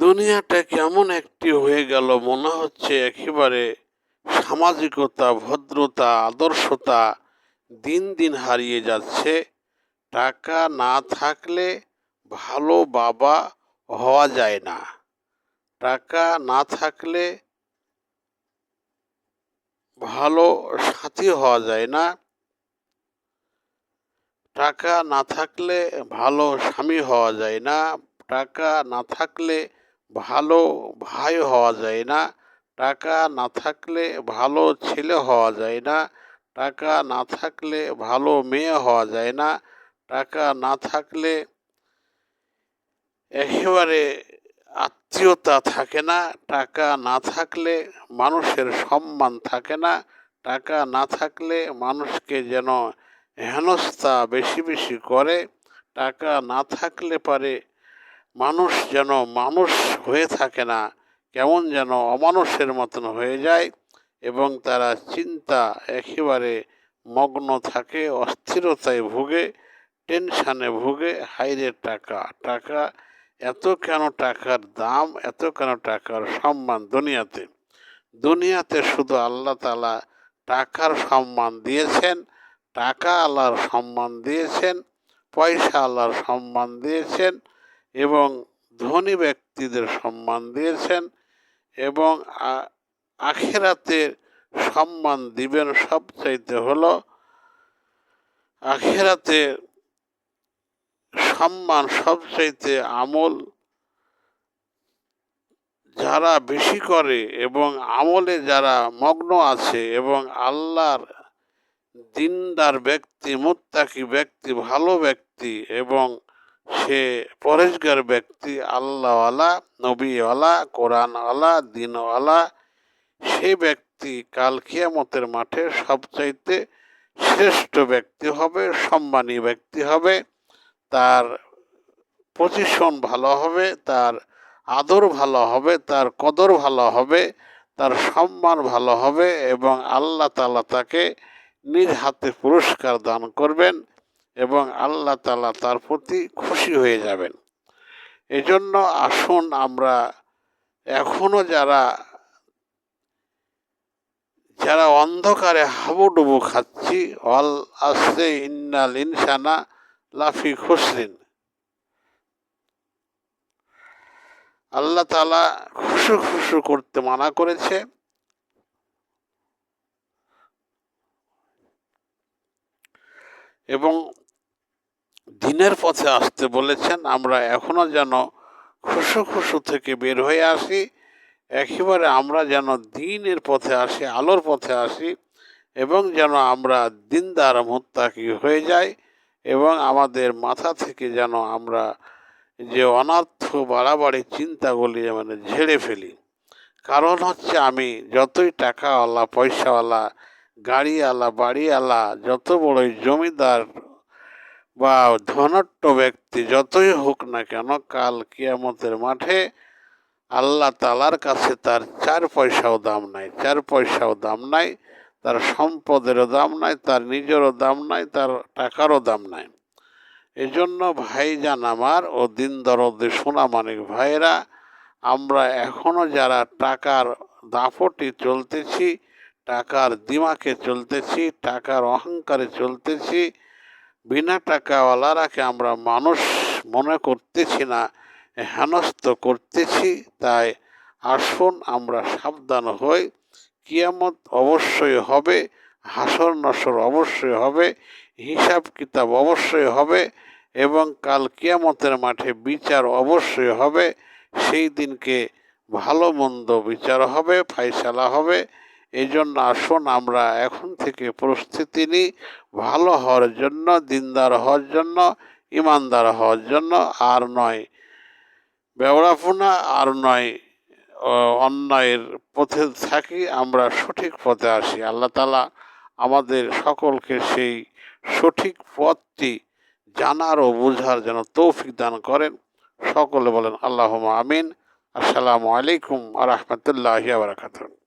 দুনিয়াটা কেমন একটি হয়ে গেল মনে হচ্ছে একেবারে সামাজিকতা, ভদ্রতা, আদর্শতা দিন দিন হারিয়ে যাচ্ছে। টাকা না থাকলে ভালো বাবা হওয়া যায় না। টাকা না থাকলে ভালো সাথী হওয়া যায় না। টাকা না থাকলে ভালো স্বামী হওয়া যায় না। টাকা না থাকলে ভালো ভাই হওয়া যায় না, টাকা না থাকলে ভালো ছেলে হওয়া যায় না, টাকা না থাকলে ভালো মেয়ে হওয়া যায় না, টাকা না থাকলে একেবারে আত্মীয়তা থাকে না, টাকা না থাকলে মানুষের সম্মান থাকে না, টাকা না থাকলে মানুষকে যেন হেনস্থা বেশি বেশি করে, টাকা না থাকলে পারে মানুষ যেন মানুষ হয়ে থাকে না, কেমন যেন অমানুষের মতন হয়ে যায় এবং তারা চিন্তা একেবারে মগ্ন থাকে, অস্থিরতায় ভুগে, টেনশানে ভুগে হাইরে টাকা টাকা এত কেন টাকার দাম, এত কেন টাকার সম্মান দুনিয়াতে? দুনিয়াতে শুধু আল্লাহ তালা টাকার সম্মান দিয়েছেন, টাকা আল্লাহর সম্মান দিয়েছেন, পয়সা আল্লাহর সম্মান দিয়েছেন এবং ধনী ব্যক্তিদের সম্মান দিয়েছেন এবং আখেরাতের সম্মান দিবেন সবচাইতে হলো আখেরাতের সম্মান সবচাইতে আমল যারা বেশি করে এবং আমলে যারা মগ্ন আছে এবং আল্লাহর দিনদার ব্যক্তি, মুত্তাকি ব্যক্তি, ভালো ব্যক্তি এবং সে পরেশগার ব্যক্তি আল্লাহওয়ালা, নবীওয়ালা, কোরআনওয়ালা, দিনওয়ালা, সে ব্যক্তি কাল কিয়ামতের মাঠে সবচাইতে শ্রেষ্ঠ ব্যক্তি হবে, সম্মানী ব্যক্তি হবে, তার পজিশন ভালো হবে, তার আদর ভালো হবে, তার কদর ভালো হবে, তার সম্মান ভালো হবে এবং আল্লাহ তালা তাকে নিজ হাতে পুরস্কার দান করবেন। এবং আল্লাহ তালা তার প্রতি খুশি হয়ে যাবেন। এজন্য আসুন আমরা এখনও যারা যারা অন্ধকারে হাবুডুবু খাচ্ছি, অল আসে ইন্নাল ইনসানা লাফি খুসরিন। আল্লাহ তালা খুশু খুশু করতে মানা করেছে। এবং দিনের পথে আসতে বলেছেন, আমরা এখনও যেন খুশু খুশু থেকে বের হয়ে আসি, একেবারে আমরা যেন দিনের পথে আসি, আলোর পথে আসি, এবং যেন আমরা দিনদার মুত্তাকি হয়ে যাই, এবং আমাদের মাথা থেকে যেন আমরা যে অনার্থ বাড়াবাড়ি চিন্তাগুলি মানে ঝেড়ে ফেলি। কারণ হচ্ছে আমি যতই টাকাওয়ালা, পয়সাওয়ালা, গাড়িওয়ালা, বাড়িওয়ালা, যত বড়ই জমিদার বা ধনাট্য ব্যক্তি যতই হোক না কেন কাল কিয়ামতের মাঠে আল্লাহ তালার কাছে তার চার পয়সাও দাম নাই। চার পয়সাও দাম নাই, তার সম্পদেরও দাম নাই, তার নিজেরও দাম নাই, তার টাকারও দাম নাই। এই জন্য ভাইজান আমার ও দিন দরদে সোনামানিক ভাইয়েরা, আমরা এখনও যারা টাকার দাপটে চলতেছি, টাকার দিমাকে চলতেছি, টাকার অহংকারে চলতেছি বিনা টাকাওয়ালারাকে আমরা মানুষ মনে করতেছি না, হেনস্থ করতেছি, তাই আসুন আমরা সাবধান হই। কিয়ামত অবশ্যই হবে, হাসর নসর অবশ্যই হবে, হিসাব কিতাব অবশ্যই হবে এবং কাল কিয়ামতের মাঠে বিচার অবশ্যই হবে। সেই দিনকে ভালো মন্দ বিচার হবে ফাইসালা হবে। এই জন্য আসুন আমরা এখন থেকে প্রস্তুতি নিই ভালো হওয়ার জন্য, দিনদার হওয়ার জন্য, ইমানদার হওয়ার জন্য, আর নয় বেওড়াপোনা আর নয় অন্যায়ের পথে থাকি আমরা সঠিক পথে আসি। আল্লাহ তালা আমাদের সকলকে সেই সঠিক পথটি জানার ও বোঝার যেন তৌফিক দান করেন। সকলে বলেন আল্লাহ আমিন। আসসালামু আলাইকুম আ রহমতুল্লাহ বারাকাতুহ।